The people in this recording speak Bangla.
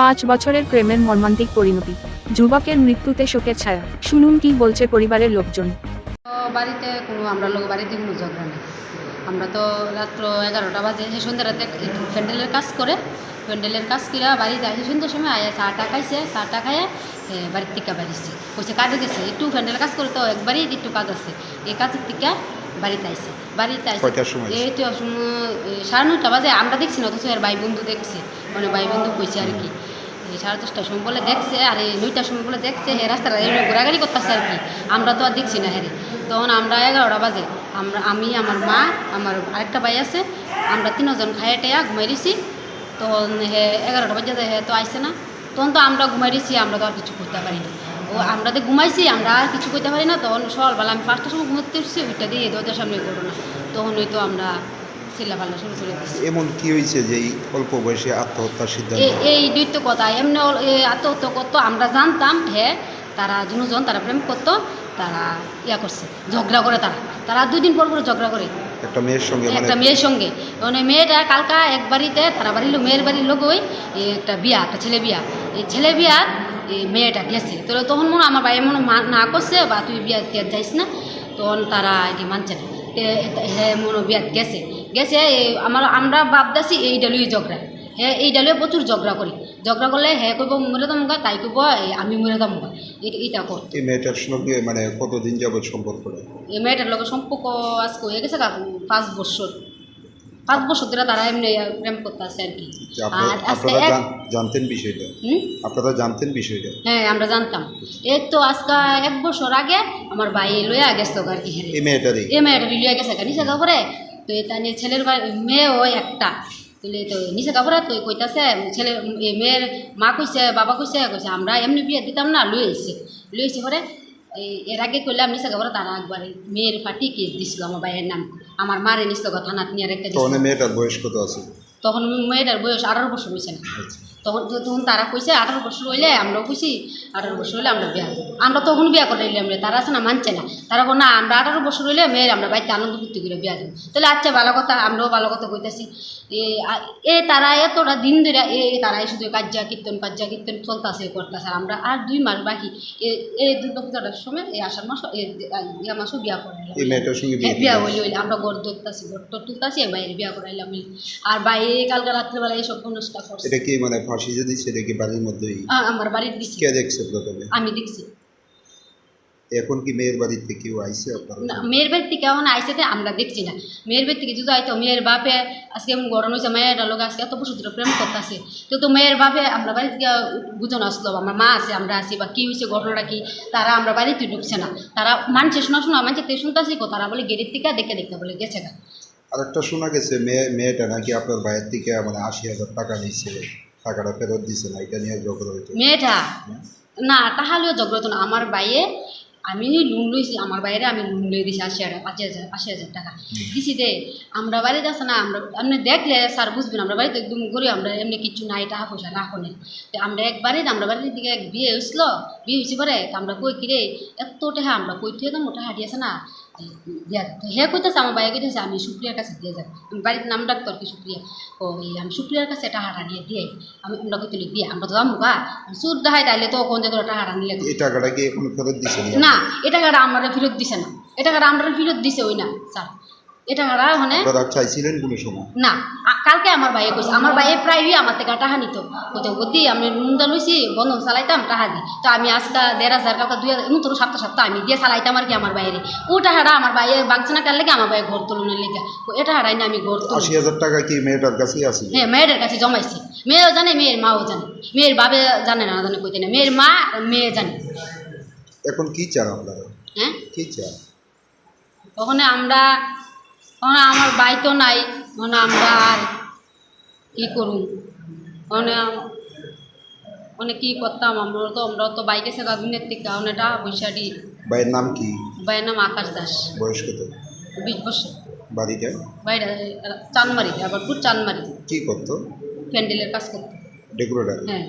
পাঁচ বছরের প্রেমের মর্মান্তিক পরিণতি। যুবকের মৃত্যুতে শোকের ছায়া। শুনুন কি বলছে পরিবারের লোকজন। তো বাড়িতে কোনো আমরা লোক বাড়িতে কোনো ঝগড়া নেই। আমরা তো রাত্র এগারোটা বাজে সে সন্ধ্যা রাতে প্যান্ডেলের কাজ করে প্যান্ডেলের কাজ করে বাড়িতে আসে সন্ধ্যার সময় আয়া চাটা খাইছে চাটা খাইয়ে এ, বাড়ির টিকা বাড়িছে কইছে কাজে গেছে একটু প্যান্ডেলের কাজ করে তো একবারই একটু কাজ আছে। এই কাজের টিকা বাড়িতে আইছে। বাড়িতে আইছে। কয়টার এই তো সাড়ে নটা বাজে। আমরা দেখছি না অথচ এর ভাই বন্ধু দেখছে। মানে ভাই বন্ধু কইছে আর কি। সাড়ে দশটার সময় বলে দেখছে, আর এই নয়টার সময় বলে দেখছে, হে রাস্তাটা এমনি ঘোরাঘুরি করতেছে আর কি। আমরা তো আর দেখছি না হেরে। তখন আমরা এগারোটা বাজে। আমরা, আমি, আমার মা, আমার আরেকটা ভাই আছে, আমরা তিনজন খাইয়ে টেয়া ঘুমাই দিছি। তখন হে এগারোটা বাজে হে তো আইসে না। তখন তো আমরা ঘুমাই দিছি, আমরা তো আর কিছু করতে পারি না। ও, আমরা তো ঘুমাইছি, আমরা আর কিছু করতে পারি না। তখন সকালবেলা আমি পাঁচটার সময় ঘুমাতে উঠছি, ওইটা দিয়ে দরজার সামনে করো না তখন ওই তো আমরা চিল্লাপাল্লা শুরু করে এমন কি হয়েছে যে এই অল্প বয়সে আত্মহত্যার সিদ্ধান্ত? এই দুইটা কথা এমনি আত্মহত্যা করতো আমরা জানতাম হ্যাঁ তারা দুজন তারা প্রেম করতো তারা ইয়া করছে ঝগড়া করে তারা। তারা দুই দিন পর পর ঝগড়া করে। একটা মেয়ের সঙ্গে মানে একটা মেয়ের সঙ্গে। মানে মেয়েটা কালকা এক বাড়িতে তারা বাড়ির লোক মেয়ের বাড়ির লোক ওই একটা বিয়া একটা ছেলে বিয়া। এই ছেলে বিয়ার এই মেয়েটা গেছে। তো তখন মনে আমার ভাই মনে না করছে বা তুই বিয়া যাইস না তখন তারা এটি মানছে না। তে হে মনে বিয়াত গেছে। গেছে আমার আমরা ভাবতেছি এই ডালুই ঝগড়া। হ্যাঁ এই ডালুয়ে প্রচুর ঝগড়া করি। ঝগড়া করলে হ্যাঁ কইব মরে তামুগা তাই কইব আমি মরে তামুগা এইটা কর এই মেয়েটার সঙ্গে মানে কতদিন যাবত সম্পর্ক এই মেয়েটার লোকের সম্পর্ক আজকে হয়ে গেছে গা পাঁচ বছর। পাঁচ বছর ধরে তারা এমনি প্রেম করতে আছে আর কি। আপনারা আজকে আপনারা জানতেন বিষয়টা? হুম? আপনারা জানতেন বিষয়টা? হ্যাঁ আমরা জানতাম। এই তো আজকে এক বছর আগে আমার ভাই লইয়া গেছে আর কি। এই মেয়েটারই? এই মেয়েটা লিয়া গেছে গা। নিচে কাপড়ে তো এটা নিয়ে ছেলের মেয়ে ওই একটা। তুলে তো নিশে কাপড়ে তো কইতাছে ছেলে মেয়ের মা কইছে বাবা কইছে কইছে আমরা এমনি বিয়ে দিতাম না লুই এসে লুই এসে পরে এর আগে কইলাম নিশা কাপড়ে তারা একবার মেয়ের ফাটি কেস দিছিল আমার ভাইয়ের নাম। আমার মারে নিশ্চয় কথা না তিনি আর একটা এই মেয়েটার বয়স কত আছে? তখন মেয়েটার বয়স আঠারো বছর হয়েছে না। তখন তখন তারা কইছে আঠারো বছর হইলে আমরাও কইছি আঠারো বছর হইলে আমরা বিয়া করব। আমরা তখন বিয়া করে নিলাম রে তারা আছে না মানছে না। তারা বলে না আমরা আঠারো বছর হইলে মেয়ের আমরা বাড়িতে আনন্দ করতে করে বিয়া দেবো তাহলে আচ্ছা ভালো কথা আমরাও ভালো কথা কইতেছি। এ তারা এতটা দিন ধরে এ তারাই শুধু কাজ্যা কীর্তন কাজ্যা কীর্তন চলতেছে করতেছে আর আমরা আর দুই মাস বাকি এ- এই দুর্গা পূজাটার সময় এই আষাঢ় মাস ইয়া মাসও বিয়া করে নিলাম। এই মেয়েটার সঙ্গে বিয়ে হ্যাঁ, বিয়া হইলে হইলে আমরা গড় ধরতেছি গড় টর তুলতেছি বাইরে বিয়া করাইলাম আর বাইরে কালকে রাত্রেবেলা এইসব অনুষ্ঠান করছে। এটা কি মানে ফাঁসি যে দিচ্ছে কি বাড়ির মধ্যেই? আমার বাড়ির দিছি। কে দেখছে প্রথমে? আমি দেখছি। এখন কি মেয়ের বাড়িতে কেউ আপনার না মেয়ের থেকে এখন আইসে তো আমরা দেখছি না। মেয়ের বাড়ি থেকে যদি আইতো মেয়ের বাপে আজকে গরম হয়েছে মেয়ের লোক আজকে এত বছর ধরে প্রেম করতেছে। তো তো মেয়ের বাপে আমরা বাড়ি থেকে বুঝানো আসলো আমার মা আছে আমরা আছি বা কী হয়েছে ঘটনাটা কি? তারা আমরা বাড়িতে ঢুকছে না। তারা মানছে শোনা শোনা মানছে তে শুনতেছি কো তারা বলে গেটের থেকে দেখে দেখতে বলে গেছে গা আরেকটা শোনা গেছে মেয়ে মেয়েটা নাকি আপনার ভাইয়ের থেকে মানে আশি হাজার টাকা নিচ্ছে টাকাটা ফেরত দিছে না এটা নিয়ে ঝগড়া হইতো। মেয়েটা? না তাহলেও ঝগড়া না। আমার বাইয়ে আমি লোন লইছি আমার বাইরে আমি লোন লই দিছি আশি হাজার পাঁচ হাজার আশি হাজার টাকা। দিছি দে আমরা বাড়িতে আছে না আমরা আপনি দেখলে স্যার বুঝবেন আমরা বাড়িতে একদম করি আমরা এমনি কিছু নাই টাকা পয়সা রাখো নেই তো আমরা একবারে আমরা বাড়ির দিকে এক বিয়ে হয়েছিল বিয়ে হয়েছে পরে তো আমরা কই কিরে এত টাকা আমরা কই থেকে তো মোটা হাঁটিয়েছে না? দিয়া তো হে কইতেছে আমার বাইরে কইতেছে আমি সুপ্রিয়ার কাছে দিয়ে যাব। আমি বাড়িতে নাম ডাকতো আর কি সুপ্রিয়া? ও এই আমি সুপ্রিয়ার কাছে টাকাটা নিয়ে দিয়ে আমি আমরা কইতে দিয়ে আমরা তো যাব গা। সুর দেখাই তাইলে তো কোন জায়গায় হারা নিলে এই টাকাটা কি এখন ফেরত দিছে না এটা টাকাটা আমরা ফেরত দিছে না। এটা টাকাটা আমরা ফেরত দিছে ওই না স্যার। এটা টাকাটা মানে আপনারা চাইছিলেন কোনো সময়? না কালকে আমার ভাইয়ে কইছে আমার ভাইয়ে প্রায়ই আমার থেকে টাকা নিত। কোথাও বুদ্ধি আমি নুনটা লইছি বন্ধন চালাইতাম টাকা দিই তো আমি আজকে দেড় হাজার কালকে দুই হাজার তোর সপ্তাহ সপ্তাহ আমি দিয়ে চালাইতাম আর কি আমার বাইরে ও টাকাটা আমার বাইরে বাগছে না কার লেগে আমার বাইরে ঘর তুলনের লেগে। এটা হারাই না আমি ঘর তুলি। আশি হাজার টাকা কি মেয়েটার কাছেই আছে? হ্যাঁ মেয়েদের কাছে জমাইছি। মেয়েও জানে মেয়ের মাও জানে। মেয়ের বাবে জানে না জানে কইতে না। মেয়ের মা মেয়ে জানে। এখন কি চান আপনারা? হ্যাঁ? কি চান? ওখানে আমরা ওখানে আমার বাই তো নাই ওখানে আমরা আর কী করুন আম- ওখানে কী করতাম আমরা তো আমরা তো বাইকে সে গাগুনের থেকে টাকা পয়সাটি ভাইয়ের নাম কি? বাইয়ের নাম আকাশ দাস। বয়স কত? বিশ বছর। বাড়িটা? বাইরে চানমারিতে আবার খুব চানমারিতে কি করতো? প্যান্ডেলের কাজ করতে। ডেকোরেটার? হ্যাঁ।